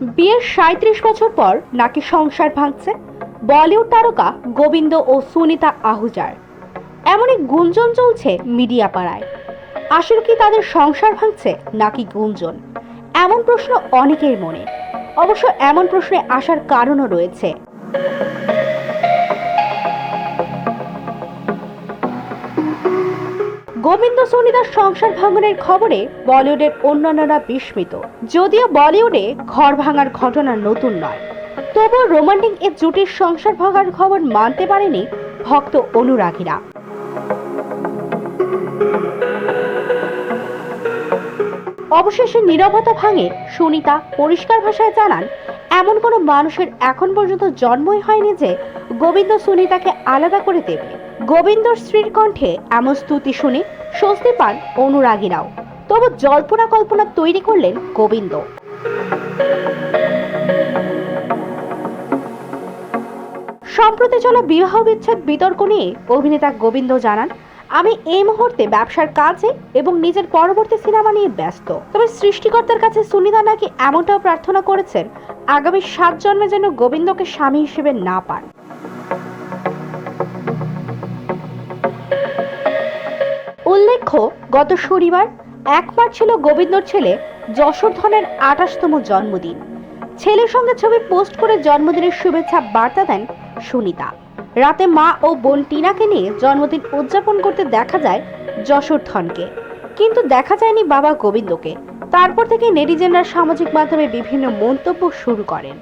বিয়ের সাঁত্রিশ বছর পর নাকি সংসার ভাঙছে? বলিউড তারকা গোবিন্দ ও সুনিতা আহুজার। এমনই গুঞ্জন চলছে মিডিয়া পাড়ায়। আসলে কি তাদের সংসার ভাঙছে নাকি গুঞ্জন? এমন প্রশ্ন অনেকের মনে। অবশ্য এমন প্রশ্নে আসার কারণও রয়েছে। গোবিন্দ সুনিতার সংসার ভাঙনের খবরে বলিউডের অন্যান্যরা বিস্মিত। যদিও বলিউডে ঘর ভাঙার ঘটনা নতুন নয়। তবুও রোমান্টিক এ জুটির সংসার ভাঙার খবর মানতে পারেনি ভক্ত অনুরাগীরা। অবশেষে নীরবতা ভাঙে সুনিতা পরিষ্কার ভাষায় জানান, এমন কোনো মানুষের এখন পর্যন্ত জন্মই হয়নি যে গোবিন্দ সুনিতাকে আলাদা করে দেবে। গোবিন্দর স্ত্রীর কণ্ঠে এমন স্তুতি শুনে স্বস্তি পান অনুরাগীরাও। তবু জল্পনা কল্পনা তৈরি করলেন গোবিন্দ। সম্প্রতি চলা বিবাহ বিচ্ছেদ বিতর্ক নিয়ে অভিনেতা গোবিন্দ জানান, আমি এই মুহূর্তে ব্যবসার কাজে এবং নিজের পরবর্তী সিনেমা নিয়ে ব্যস্ত। তবে সৃষ্টিকর্তার কাছে সুনিতা নাকি এমনটাও প্রার্থনা করেছেন, আগামী সাত জন্মে যেন গোবিন্দকে স্বামী হিসেবে না পান। উল্লেখ্য গত শনিবার এক মার্চ ছিল গোবিন্দর ছেলে যশোর ধনের আঠাশতম জন্মদিন। ছেলের সঙ্গে ছবি পোস্ট করে জন্মদিনের শুভেচ্ছা বার্তা দেন সুনিতা। রাতে মা ও বোন টিনাকে নিয়ে জন্মদিন উদযাপন করতে দেখা যায় যশোর ধনকে। কিন্তু দেখা যায়নি বাবা গোবিন্দকে। তারপর থেকে নেটিজেনরা সামাজিক মাধ্যমে বিভিন্ন মন্তব্য শুরু করেন।